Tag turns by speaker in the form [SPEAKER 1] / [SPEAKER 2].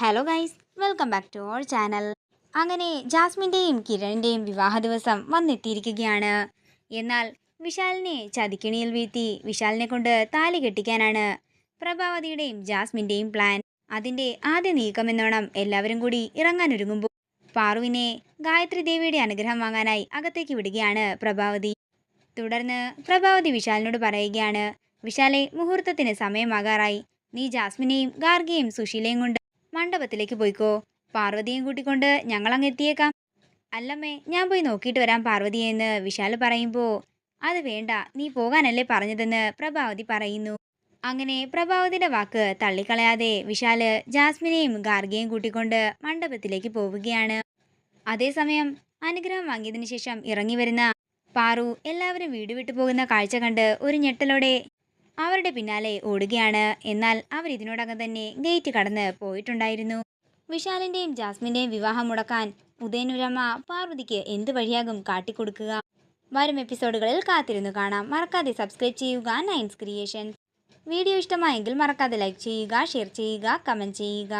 [SPEAKER 1] Hello guys welcome back to our channel അങ്ങനെ ജാസ്മിന്റെയും കിരണിന്റെയും വിവാഹ ദിവസം വന്നെത്തിയിരിക്കുകയാണ്. എന്നാൽ വിശാലിനെ ചതിക്കിണിയിൽ വീഴ്ത്തി വിശാലിനെ കൊണ്ട് താലി കെട്ടിക്കാനാണ് പ്രഭാവതിയുടെയും ജാസ്മിന്റെയും പ്ലാൻ അതിന്റെ ആദ്യ നീക്കമെന്നോണം എല്ലാവരും കൂടി ഇറങ്ങാനൊരുങ്ങുമ്പോൾ പാറുവിനെ ഗായത്രി ദേവിയുടെ അനുഗ്രഹം വാങ്ങാനായി അകത്തേക്ക് വിടുകയാണ് പ്രഭാവതി. തുടർന്ന് പ്രഭാവതി വിശാലിനോട് പറയുകയാണ് വിശാലെ മുഹൂർത്തത്തിന് സമയമാകാറായി. നീ ജാസ്മിനെയും ഗാർഗിയെയും സുശീലയും കൊണ്ട് മണ്ഡപത്തിലേക്ക് പോയിക്കോ. പാർവതിയും കൂട്ടിക്കൊണ്ട് ഞങ്ങളങ്ങ് എത്തിയേക്കാം അല്ലമ്മേ ഞാൻ പോയി നോക്കിയിട്ട് വരാം പാർവതിയെന്ന് വിശാൽ പറയുമ്പോൾ അത് വേണ്ട നീ പോകാനല്ലേ പറഞ്ഞതെന്ന് പ്രഭാവതി പറയുന്നു. അങ്ങനെ പ്രഭാവതിയുടെ വാക്ക് തള്ളിക്കളയാതെ വിശാൽ ജാസ്മിനെയും ഗാർഗിയെയും കൂട്ടിക്കൊണ്ട് മണ്ഡപത്തിലേക്ക് പോവുകയാണ്. അതേസമയം അനുഗ്രഹം വാങ്ങിയതിനു ശേഷം ഇറങ്ങി വരുന്ന പാറു എല്ലാവരും വീട് വിട്ടു പോകുന്ന കാഴ്ച കണ്ട് ഒരു ഞെട്ടലോടെ അവരുടെ പിന്നാലെ ഓടുകയാണ്. എന്നാൽ അവർ ഇതിനോടകം തന്നെ ഗേറ്റ് കടന്ന് പോയിട്ടുണ്ടായിരുന്നു. വിശാലിന്റെയും ജാസ്മിന്റെയും വിവാഹം മുടക്കാൻ ഉദയനുരമ പാർവതിക്ക് എന്ത് വഴിയാകും കാട്ടിക്കൊടുക്കുക. വരും എപ്പിസോഡുകളിൽ കാത്തിരുന്നു കാണാം. മറക്കാതെ സബ്സ്ക്രൈബ് ചെയ്യുക നയൻസ് ക്രിയേഷൻ വീഡിയോ ഇഷ്ടമായെങ്കിൽ മറക്കാതെ ലൈക്ക് ചെയ്യുക ഷെയർ ചെയ്യുക കമന്റ് ചെയ്യുക.